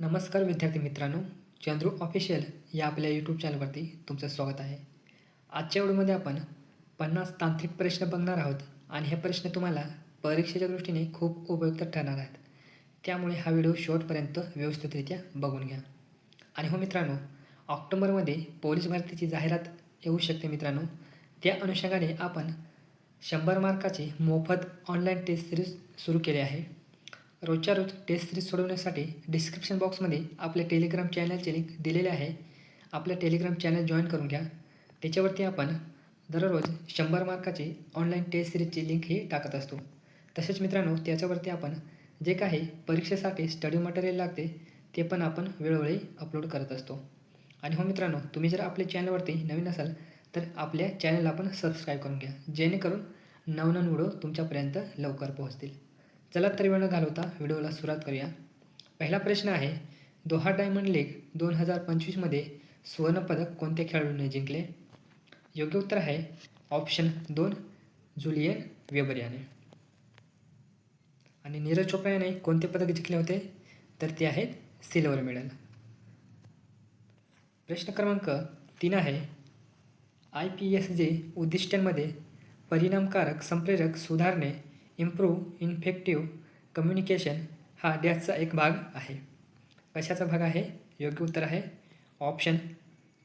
नमस्कार विद्यार्थी मित्रांनो चंद्रू ऑफिशियल या आपल्या यूट्यूब चॅनलवरती तुमचं स्वागत आहे. आजच्या व्हिडिओमध्ये आपण पन्नास तांत्रिक प्रश्न बघणार आहोत आणि हे प्रश्न तुम्हाला परीक्षेच्या दृष्टीने खूप उपयुक्त ठरणार आहेत. त्यामुळे हा व्हिडिओ शेवटपर्यंत व्यवस्थितरित्या बघून घ्या. आणि हो मित्रांनो ऑक्टोबरमध्ये पोलीस भरतीची जाहिरात येऊ शकते मित्रांनो. त्या अनुषंगाने आपण शंभर मार्काची मोफत ऑनलाईन टेस्ट सिरीज सुरू केली आहे. रोजच्या रोज टेस्ट सिरीज सोडवण्यासाठी डिस्क्रिप्शन बॉक्समध्ये आपल्या टेलिग्राम चॅनलचे लिंक दिलेले आहे. आपल्या टेलिग्राम चॅनल जॉईन करून घ्या. त्याच्यावरती आपण दररोज शंभर मार्काची ऑनलाईन टेस्ट सिरीजची लिंकही टाकत असतो. तसेच मित्रांनो त्याच्यावरती आपण जे काही परीक्षेसाठी स्टडी मटेरियल लागते ते पण आपण वेळोवेळी अपलोड करत असतो. आणि हो मित्रांनो तुम्ही जर आपल्या चॅनलवरती नवीन असाल तर आपल्या चॅनलला आपण सबस्क्राईब करून घ्या. जेणेकरून नवनवीन व्हिडिओ तुमच्यापर्यंत लवकर पोहोचतील. चला तर वेळ न घालवता व्हिडिओला सुरुवात करूया. पहिला प्रश्न आहे दोहा डायमंड लीग दोन हजार पंचवीसमध्ये सुवर्णपदक कोणत्या खेळाडूने जिंकले? योग्य उत्तर आहे ऑप्शन दोन जुलियन वेबर याने आणि नीरज चोप्रा याने कोणते पदक जिंकले होते? तर ते आहेत सिल्वर मेडल प्रश्न क्रमांक तीन आहे आय पी एस जे उद्दिष्टांमध्ये परिणामकारक संप्रेरक सुधारणे इम्प्रूव्ह इन्फेक्टिव्ह कम्युनिकेशन हा डॅशचा एक भाग आहे. कशाचा भाग आहे? योग्य उत्तर आहे. ऑप्शन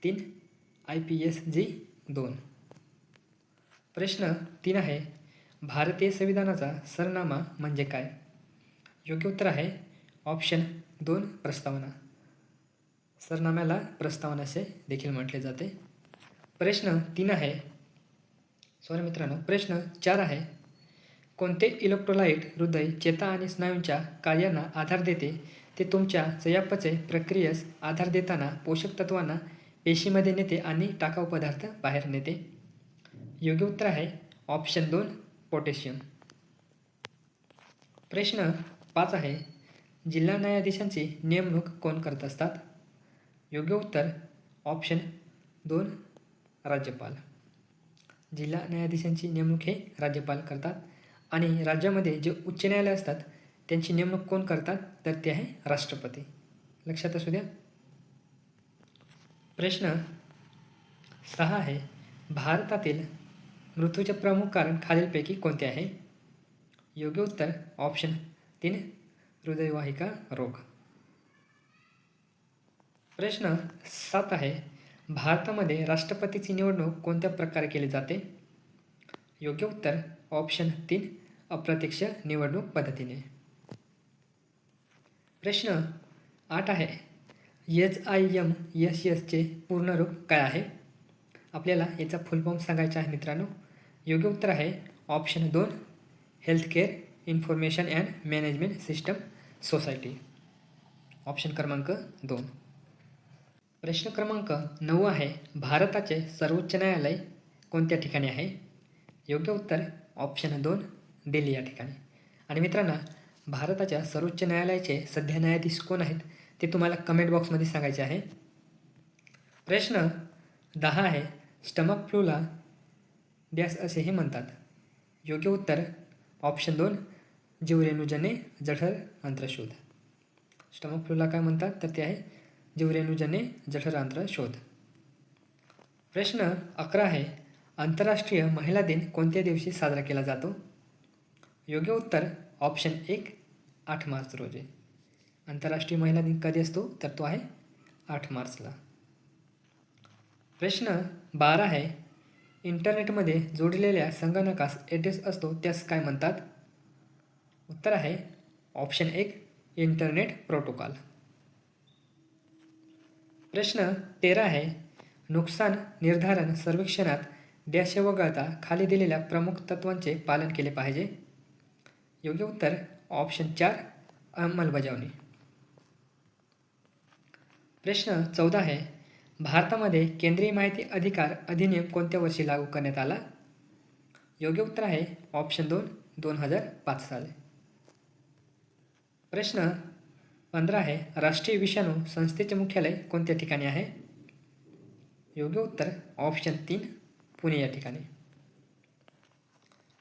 तीन आय पी एस जी दोन. प्रश्न तीन आहे. भारतीय संविधानाचा सरनामा म्हणजे काय? योग्य उत्तर आहे. ऑप्शन दोन प्रस्तावना. सरनाम्याला प्रस्तावना असे देखील म्हटले जाते. प्रश्न तीन आहे. सॉरी मित्रांनो प्रश्न चार आहे. कोणते इलेक्ट्रोलाइट हृदय चेता आणि स्नायूंच्या कार्यांना आधार देते ते तुमच्या चयापचय प्रक्रियेस आधार देताना पोषक तत्वांना पेशीमध्ये नेते आणि टाकाऊ पदार्थ बाहेर नेते. योग्य उत्तर आहे ऑप्शन दोन पोटॅशियम प्रश्न पाच आहे जिल्हा न्यायाधीशांची नेमणूक कोण करत असतात? योग्य उत्तर ऑप्शन दोन राज्यपाल. जिल्हा न्यायाधीशांची नेमणूक हे राज्यपाल करतात. आणि राज्यामध्ये जे उच्च न्यायालय असतात त्यांची नेमणूक कोण करतात तर ते आहे राष्ट्रपती. लक्षात असू द्या. प्रश्न सहा आहे भारतातील मृत्यूचे प्रमुख कारण खालीलपैकी कोणते आहे? योग्य उत्तर ऑप्शन तीन हृदयवाहिका रोग. प्रश्न सात आहे भारतामध्ये राष्ट्रपतीची निवडणूक कोणत्या प्रकारे केली जाते? योग्य उत्तर ऑप्शन तीन अप्रत्यक्ष निवडणूक पद्धतीने. प्रश्न आठ आहे. एच आय एम एस एसचे पूर्ण रूप काय आहे? आपल्याला याचा फुलफॉर्म सांगायचा आहे मित्रांनो. योग्य उत्तर आहे ऑप्शन दोन healthcare information and management system society option क्रमांक दोन. प्रश्न क्रमांक नऊ आहे भारताचे सर्वोच्च न्यायालय कोणत्या ठिकाणी आहे? योग्य उत्तर ऑप्शन दोन दिल्ली या ठिकाणी. आणि मित्रांनो भारताच्या सर्वोच्च न्यायालयाचे सध्या न्यायाधीश कोण आहेत ते तुम्हाला कमेंट बॉक्समध्ये सांगायचे आहे. प्रश्न दहा आहे. स्टमक फ्लूला डॅस असेही म्हणतात. योग्य उत्तर ऑप्शन दोन जीवरेणुजने जठर अंतरशोध. स्टमक फ्लूला काय म्हणतात तर ते आहे जीवरेणुजने जठर अंतर शोध प्रश्न अकरा आहे. आंतरराष्ट्रीय महिला दिन कोणत्या दिवशी साजरा केला जातो? योग्य उत्तर ऑप्शन एक आठ मार्च रोजी. आंतरराष्ट्रीय महिला दिन कधी असतो? तर तो आहे आठ मार्चला प्रश्न बारा आहे. इंटरनेटमध्ये जोडलेल्या संगणकास ॲड्रेस असतो त्यास काय म्हणतात? उत्तर आहे ऑप्शन एक इंटरनेट प्रोटोकॉल प्रश्न तेरा आहे. नुकसान निर्धारण सर्वेक्षणात डॅश वगळता खाली दिलेल्या प्रमुख तत्वांचे पालन केले पाहिजे. योग्य उत्तर ऑप्शन चार अंमलबजावणी. प्रश्न चौदा आहे भारतामध्ये केंद्रीय माहिती अधिकार अधिनियम कोणत्या वर्षी लागू करण्यात आला? योग्य उत्तर आहे ऑप्शन दोन दोन हजार पाच साल. प्रश्न पंधरा आहे राष्ट्रीय विषाणू संस्थेचे मुख्यालय कोणत्या ठिकाणी आहे? योग्य उत्तर ऑप्शन तीन पुणे या ठिकाणी.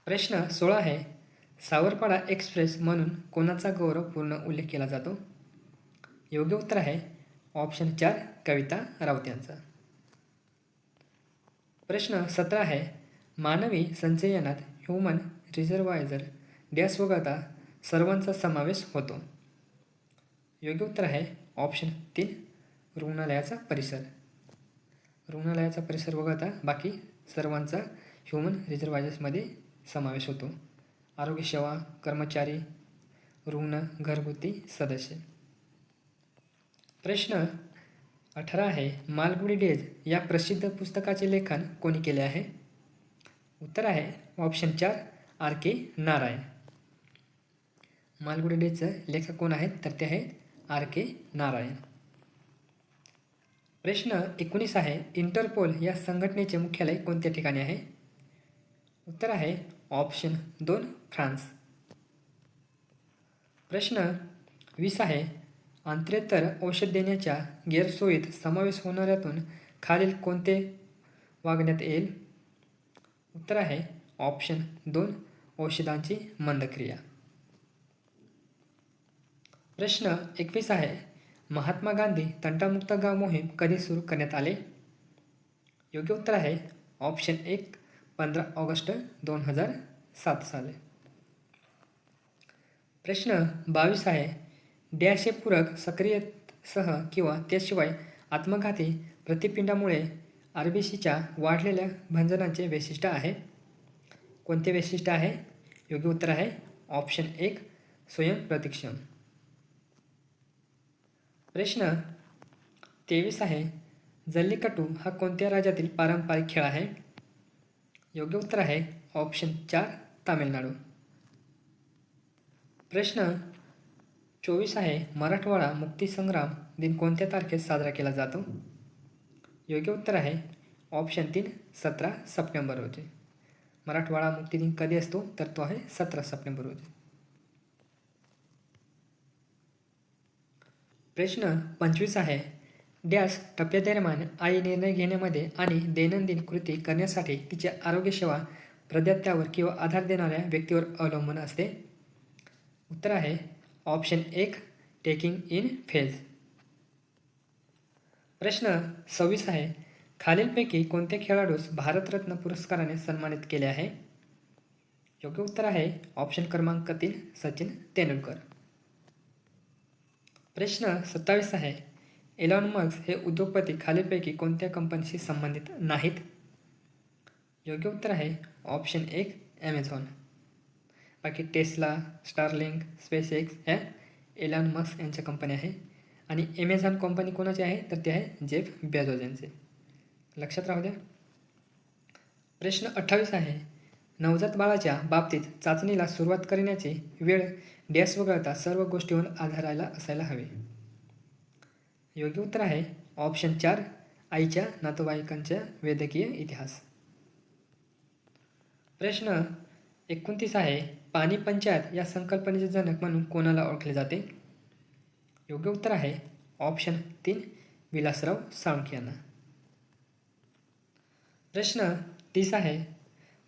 प्रश्न सोळा आहे सावरपाडा एक्सप्रेस म्हणून कोणाचा गौरवपूर्ण उल्लेख केला जातो? योग्य उत्तर आहे ऑप्शन चार कविता राऊत यांचा. प्रश्न सतरा आहे मानवी संचयनात ह्युमन रिझर्वायझर डॅश वगळता सर्वांचा समावेश होतो. योग्य उत्तर आहे ऑप्शन तीन रुग्णालयाचा परिसर. रुग्णालयाचा परिसर वगळता बाकी सर्वांचा ह्युमन रिझर्वायझर्समध्ये समावेश होतो. आरोग्यसेवा कर्मचारी रुग्ण घरगुती सदस्य. प्रश्न अठरा आहे मालगुडी डेज या प्रसिद्ध पुस्तकाचे लेखन कोणी केले आहे? उत्तर आहे ऑप्शन चार आर के नारायण. मालगुडी डेजचं लेखक कोण आहेत? तर ते आहेत आर के नारायण. प्रश्न एकोणीस आहे इंटरपोल या संघटनेचे मुख्यालय कोणत्या ठिकाणी आहे? उत्तर आहे ऑप्शन दोन फ्रान्स. प्रश्न वीस आहे. आंतरेतर औषध देण्याच्या गैरसोयीत समावेश होणाऱ्यातून खालील कोणते वागण्यात येईल? उत्तर आहे ऑप्शन दोन औषधांची मंदक्रिया. प्रश्न एकवीस आहे. महात्मा गांधी तंटामुक्त गाव मोहीम कधी सुरू करण्यात आले? योग्य उत्तर आहे ऑप्शन एक पंधरा ऑगस्ट दोन हजार सात साली. प्रश्न बावीस आहे डॅशे पूरक सक्रियसह किंवा त्याशिवाय आत्मघाती प्रतिपिंडामुळे आरबीसीच्या वाढलेल्या भंजनाचे वैशिष्ट्य आहे? कोणते वैशिष्ट्य आहे? योग्य उत्तर आहे ऑप्शन एक स्वयंप्रतिक्षम प्रश्न तेवीस आहे जल्लीकट्टू हा कोणत्या राज्यातील पारंपरिक खेळ आहे? योग्य उत्तर आहे ऑप्शन चार तामिळनाडू. प्रश्न चोवीस आहे मराठवाडा मुक्तीसंग्राम दिन कोणत्या तारखेत साजरा केला जातो? योग्य उत्तर आहे ऑप्शन तीन सतरा सप्टेंबर रोजी. मराठवाडा मुक्ती दिन कधी असतो? तर तो आहे सतरा सप्टेंबर रोजी. प्रश्न पंचवीस आहे डॅश टप्प्यादरम्यान आई निर्णय घेण्यामध्ये आणि दैनंदिन कृती करण्यासाठी तिच्या आरोग्यसेवा प्रदात्यावर किंवा आधार देणाऱ्या व्यक्तीवर अवलंबून असते. उत्तर आहे ऑप्शन एक टेकिंग इन फेज. प्रश्न सव्वीस आहे खालीलपैकी कोणत्या खेळाडूस भारतरत्न पुरस्काराने सन्मानित केले आहे? योग्य उत्तर आहे ऑप्शन क्रमांक तीन सचिन तेंडुलकर. प्रश्न सत्तावीस आहे एलॉन मस्क हे उद्योगपती खालीलपैकी कोणत्या कंपनीशी संबंधित नाहीत? योग्य उत्तर आहे ऑप्शन एक ॲमेझॉन बाकी टेस्ला स्टारलिंक स्पेस एक्स ह्या एलॉन मस्क यांच्या कंपनी आहे. आणि ॲमेझॉन कंपनी कोणाची आहे? तर ते आहे जेफ बेझोज यांचे. लक्षात राहू द्या. प्रश्न अठ्ठावीस आहे. नवजात बाळाच्या बाबतीत चाचणीला सुरुवात करण्याची वेळ डॅश वगळता सर्व गोष्टीवर आधारायला असायला हवी. योग्य उत्तर आहे. ऑप्शन चार आईच्या नातेवाईकांच्या वैद्यकीय इतिहास. प्रश्न एकोणतीस आहे. पाणी पंचायत या संकल्पनेचे जनक म्हणून कोणाला ओळखले जाते? योग्य उत्तर आहे. ऑप्शन तीन विलासराव साळुंखे यांना. प्रश्न तीस आहे.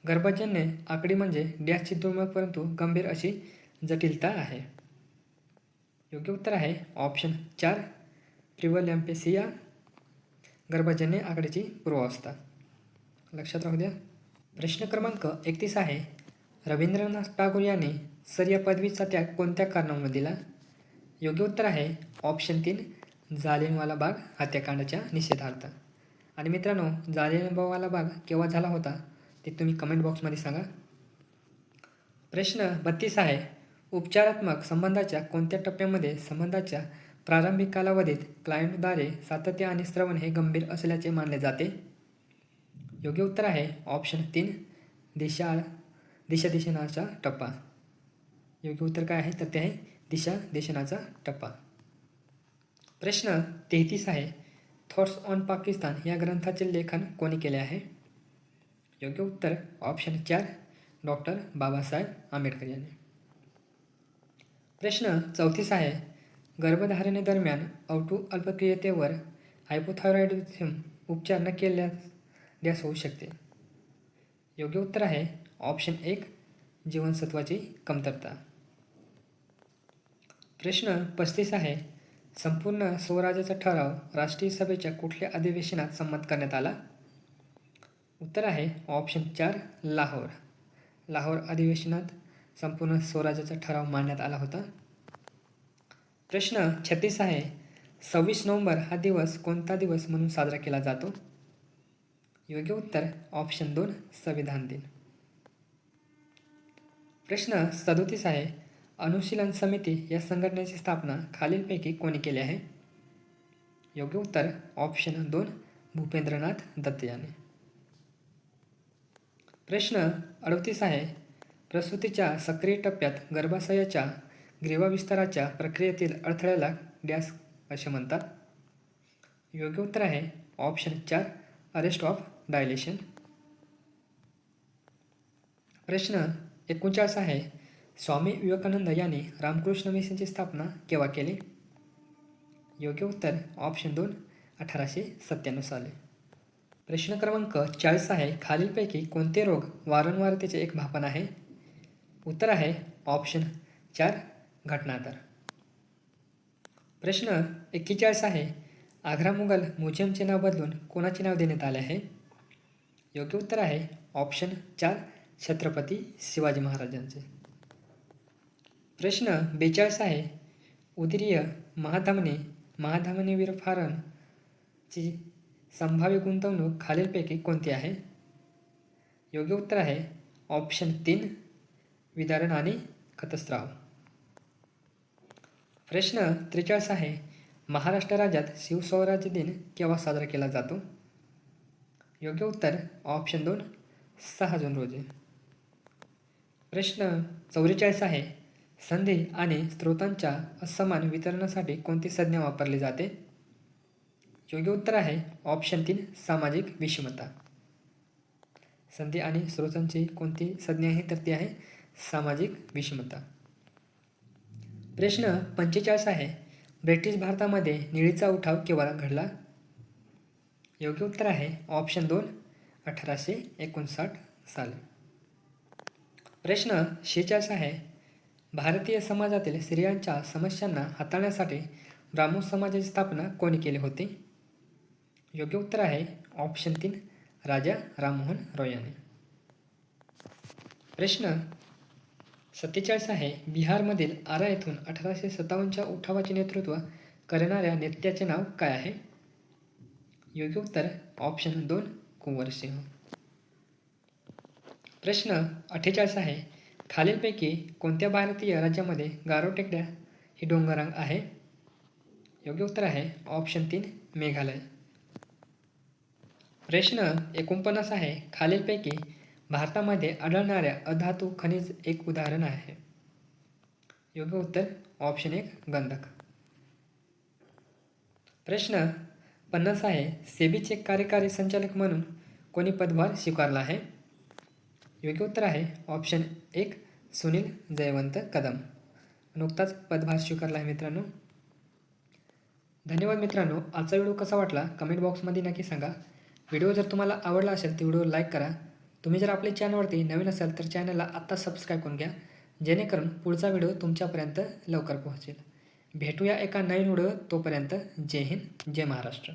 गर्भजन्य आकडी म्हणजे डॅशची दुर्मिळ परंतु गंभीर अशी जटिलता आहे. योग्य उत्तर आहे. ऑप्शन चार प्रिवलॅम्पेसिया गर्भजन्य आकड्याची पूर्वावस्था. लक्षात राहू द्या. प्रश्न क्रमांक एकतीस आहे. रवींद्रनाथ टागोर यांनी सर या पदवीचा त्याग कोणत्या कारणामुळे दिला? योग्य उत्तर आहे ऑप्शन तीन जालियनवाला बाग हत्याकांडाच्या निषेधार्थ. आणि मित्रांनो जालियनवाला बाग केव्हा झाला होता ते तुम्ही कमेंट बॉक्समध्ये सांगा. प्रश्न बत्तीस आहे. उपचारात्मक संबंधाच्या कोणत्या टप्प्यामध्ये संबंधाच्या प्रारंभिक कालावधीत क्लायंटद्वारे सातत्य आणि श्रवण हे गंभीर असल्याचे मानले जाते. योग्य उत्तर आहे ऑप्शन तीन दिशा दिशादिशनाचा टप्पा. योग्य उत्तर काय आहे? तर ते आहे दिशादिशनाचा टप्पा. प्रश्न तेहतीस आहे. थॉट्स ऑन पाकिस्तान या ग्रंथाचे लेखन कोणी केले आहे? योग्य उत्तर ऑप्शन चार डॉक्टर बाबासाहेब आंबेडकर यांनी. प्रश्न चौतीस आहे. गर्भधारणेदरम्यान अवटू अल्पक्रियतेवर हायपोथायरॉइडिझम उपचार न केल्यास द्यास होऊ शकते. योग्य उत्तर आहे ऑप्शन एक जीवनसत्वाची कमतरता. प्रश्न पस्तीस आहे संपूर्ण स्वराज्याचा ठराव राष्ट्रीय सभेच्या कुठल्या अधिवेशनात संमत करण्यात आला? उत्तर आहे ऑप्शन चार लाहोर. लाहोर अधिवेशनात संपूर्ण स्वराज्याचा ठराव मांडण्यात आला होता. प्रश्न छत्तीस आहे. सव्वीस नोव्हेंबर हा दिवस कोणता दिवस म्हणून साजरा केला जातो? योग्य उत्तर ऑप्शन दोन संविधान दिन. प्रश्न सदोतीस आहे. अनुशीलन समिती या संघटनेची स्थापना खालीलपैकी कोणी केली आहे? योग्य उत्तर ऑप्शन दोन भूपेंद्रनाथ दत्त याने. प्रश्न अडतीस आहे. प्रसूतीच्या सक्रिय टप्प्यात गर्भाशयाच्या ग्रीवाविस्ताराच्या प्रक्रियेतील अडथळ्याला डॅश असे म्हणतात. योग्य उत्तर आहे ऑप्शन चार अरेस्ट ऑफ डायलेशन प्रश्न एकोणचाळीस आहे स्वामी विवेकानंद यांनी रामकृष्ण मिशनची स्थापना केव्हा केली? योग्य उत्तर ऑप्शन दोन अठराशे सत्त्याण्णव साली. प्रश्न क्रमांक चाळीस आहे खालीलपैकी कोणते रोग वारंवारतेचे एक भापन आहे? उत्तर आहे ऑप्शन चार घटनादर प्रश्न एक्केचाळीस आहे आग्रा मुघल म्युझियमचे नाव बदलून कोणाचे नाव देण्यात आले आहे? योग्य उत्तर आहे ऑप्शन चार छत्रपती शिवाजी महाराजांचे. प्रश्न बेचाळीस आहे उदिरीय महाधमने महाधमनीवीर फारमची संभाव्य गुंतवणूक खालीलपैकी कोणती आहे? योग्य उत्तर आहे ऑप्शन तीन विदारण आणि खतस्राव. प्रश्न त्रेचाळीस आहे. महाराष्ट्र राज्यात शिवस्वराज्य दिन केव्हा साजरा केला जातो? योग्य उत्तर ऑप्शन दोन सहा जून रोजी. प्रश्न चौवेचाळीस आहे. संधी आणि स्रोतांच्या असमान वितरणासाठी कोणती संज्ञा वापरली जाते? योग्य उत्तर आहे ऑप्शन तीन सामाजिक विषमता. संधी आणि स्रोतांची कोणती संज्ञा आहे तर ती आहे सामाजिक विषमता. प्रश्न पंचेचाळीस आहे. ब्रिटिश भारतामध्ये निळीचा उठाव केव्हा घडला? योग्य उत्तर आहे. ऑप्शन दोन अठराशे एकोणसाठ साल. प्रश्न शेचाळीस आहे. भारतीय समाजातील स्त्रियांच्या समस्यांना हाताळण्यासाठी ब्राह्मण समाजाची स्थापना कोणी केली होती? योग्य उत्तर आहे. ऑप्शन तीन राजा राममोहन रॉय यांनी. प्रश्न सत्तेचाळीस आहे. बिहारमधील आरा येथून अठराशे सत्तावन्नच्या उठावाचे नेतृत्व करणाऱ्या नेत्याचे नाव काय आहे? योग्य उत्तर ऑप्शन दोन कुंवर सिंह. प्रश्न अठ्ठेचाळीस आहे. खालीलपैकी कोणत्या भारतीय राज्यामध्ये गारो टेकड्या ही डोंगरांग आहे? योग्य उत्तर आहे ऑप्शन तीन मेघालय. प्रश्न एकोणपन्नास आहे. खालीलपैकी भारतामध्ये आढळणाऱ्या अधातू खनिज एक उदाहरण आहे. योग्य उत्तर ऑप्शन एक गंधक. प्रश्न पन्नास आहे सेबीचे कार्यकारी संचालक म्हणून कोणी पदभार स्वीकारला आहे? योग्य उत्तर आहे ऑप्शन एक सुनील जयवंत कदम. नुकताच पदभार स्वीकारला आहे मित्रांनो. धन्यवाद मित्रांनो. आजचा व्हिडिओ कसा वाटला? कमेंट बॉक्समध्ये नक्की सांगा. व्हिडिओ जर तुम्हाला आवडला असेल तर व्हिडिओ लाईक करा. तुम्ही जर आपल्या चॅनलवरती नवीन असाल तर चॅनलला आत्ता सबस्क्राईब करून घ्या जेणेकरून पुढचा व्हिडिओ तुमच्यापर्यंत लवकर पोहोचेल. भेटूया एका नवीन व्हिडिओ तोपर्यंत जय हिंद जय महाराष्ट्र.